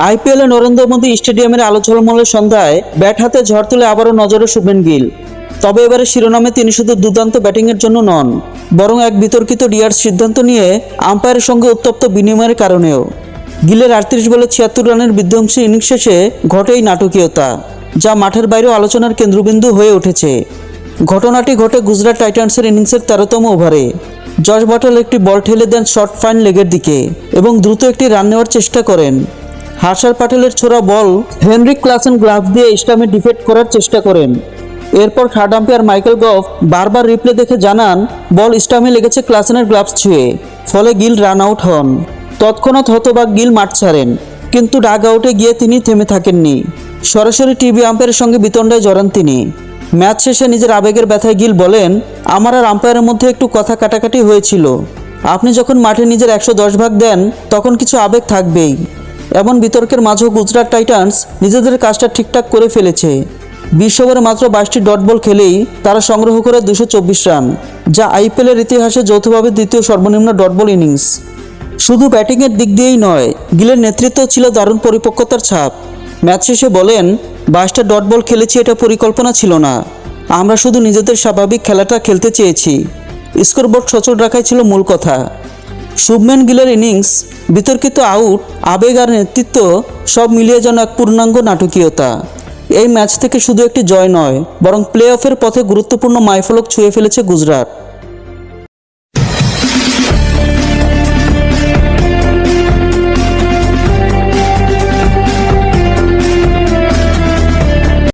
আইপিএলে নরেন্দ্র মোদী স্টেডিয়ামের আলো ঝলমলের সন্ধ্যায় ব্যাট হাতে ঝড় তুলে আবারও নজরে শুভেন গিল। তবে এবারে শিরোনামে তিনি শুধু দুর্দান্ত ব্যাটিংয়ের জন্য নন, বরং এক বিতর্কিত ডিয়ার সিদ্ধান্ত নিয়ে আম্পায়ারের সঙ্গে উত্তপ্ত বিনিময়ের কারণেও। গিলের আটত্রিশ বলে ছিয়াত্তর রানের বিধ্বংসী ইনিংস শেষে ঘটে এই নাটকীয়তা, যা মাঠের বাইরেও আলোচনার কেন্দ্রবিন্দু হয়ে উঠেছে। ঘটনাটি ঘটে গুজরাট টাইটান্সের ইনিংসের তেরোতম ওভারে। জশ বটল একটি বল ঠেলে দেন শর্ট ফাইন লেগের দিকে এবং দ্রুত একটি রান নেওয়ার চেষ্টা করেন। হার্ষার প্যাটেলের ছোড়া বল হেনরিক ক্লাসেন গ্লাভস দিয়ে স্টামে ডিফেক্ট করার চেষ্টা করেন। এরপর থার্ড আম্পায়ার মাইকেল গফ বারবার রিপ্লে দেখে জানান, বল স্টামে লেগেছে ক্লাসেনের গ্লাভস ছুঁয়ে, ফলে গিল রান আউট হন। তৎক্ষণাৎ হতবাক গিল মাঠ ছাড়েন, কিন্তু ডাগ আউটে গিয়ে তিনি থেমে থাকেননি। সরাসরি টিভি আম্পায়ারের সঙ্গে বিতণ্ডায় জড়ান তিনি। ম্যাচ শেষে নিজের আবেগের ব্যথায় গিল বলেন, আমার আর আম্পায়ারের মধ্যে একটু কথা কাটাকাটি হয়েছিল। আপনি যখন মাঠে নিজের একশো দশ ভাগ দেন, তখন কিছু আবেগ থাকবেই। এমন বিতর্কের মাঝেও গুজরাট টাইটান্স নিজেদের কাজটা ঠিকঠাক করে ফেলেছে। বিশ ওভারে মাত্র বাইশটি ডট বল খেলেই তারা সংগ্রহ করে দুশো চব্বিশ রান, যা আইপিএলের ইতিহাসে যৌথভাবে দ্বিতীয় সর্বনিম্ন ডট বল ইনিংস। শুধু ব্যাটিংয়ের দিক দিয়েই নয়, গিলের নেতৃত্ব ছিল দারুণ পরিপক্কতার ছাপ। ম্যাচ শেষে বলেন, বাইশটা ডট বল খেলেছি এটা পরিকল্পনা ছিল না। আমরা শুধু নিজেদের স্বাভাবিক খেলাটা খেলতে চেয়েছি। স্কোরবোর্ড সচল রাখাই ছিল মূল কথা। শুভম্যান গিলের ইনিংস বিতর্কিত আউট, আবেগ আর নেতৃত্ব সব মিলিয়ে যেন এক পূর্ণাঙ্গ নাটকীয়তা। এই ম্যাচ থেকে শুধু একটি জয় নয়, বরং প্লে অফের পথে গুরুত্বপূর্ণ মাইফলক ছুঁয়ে ফেলেছে গুজরাট।